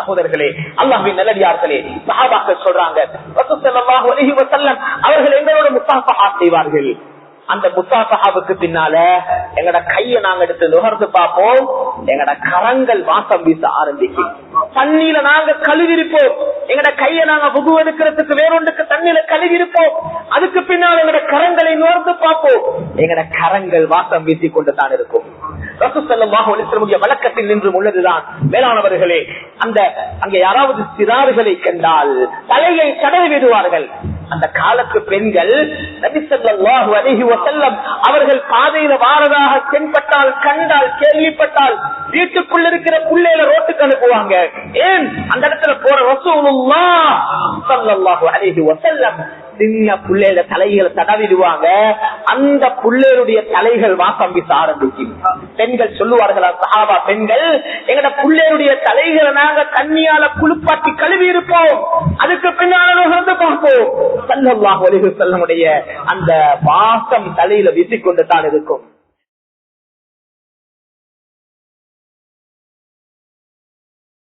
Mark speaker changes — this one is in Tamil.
Speaker 1: சகோதரர்களே அல்லாஹின் நல்லடியார்களே சஹாபாக்கள் சொல்றாங்க அவர்கள் எங்களோட முசாஃபஹா செய்வார்கள். அந்த முசாஃபஹாவுக்கு பின்னால எங்கட கைய நாங்க எடுத்து நுகர்ந்து பார்ப்போம். எங்கட கரங்கள் வாசம் வீச ஆரம்பிக்கும் தண்ணியில நாங்க கழுவிருப்போம். எங்கட கைய நாங்க புகு எடுக்கிறதுக்கு வேறொன்றுக்கு தண்ணியில கழுவிருப்போம். அதுக்கு பின்னால் எங்கட கரங்களை நுகர்ந்து பார்ப்போம். எங்கட கரங்கள் வாசம் வீசிக் கொண்டு தான் இருக்கும் வழக்கத்தில் நின்று உள்ளதுதான். மேலானவர்களே அந்த அங்கே யாராவது சிறார்களை கண்டால் தலையை தடவி விடுவார்கள். அந்த காலத்து பெண்கள் அவர்கள் பாதையில வாரதாக தென்பட்டால் கண்டால் கேள்விப்பட்டால் வீட்டுக்குள்ள இருக்கிற புள்ளையில ரோட்டுக்கு அனுப்புவாங்க. ஏன்? அந்த இடத்துல போற ரசூலுல்லா சல்லல்லாஹு ஒசல்லம் சின்ன புள்ளையில தலைகளை தடவிடுவாங்க. அந்த புள்ளேருடைய தலைகள் வாசம் வீச ஆரம்பிக்கும். பெண்கள் சொல்லுவார்களா சஹாபா பெண்கள் எங்கட புள்ளேருடைய தலைகளை நாங்க கண்ணியால குளிப்பாட்டி கழுவி இருப்போம் அதுக்கு பின்னால நுகர்ந்து பார்ப்போம். சல்லல்லாஹு அலைஹி அந்த வாசம் தலையில வீசிக்கொண்டு தான் இருக்கும்.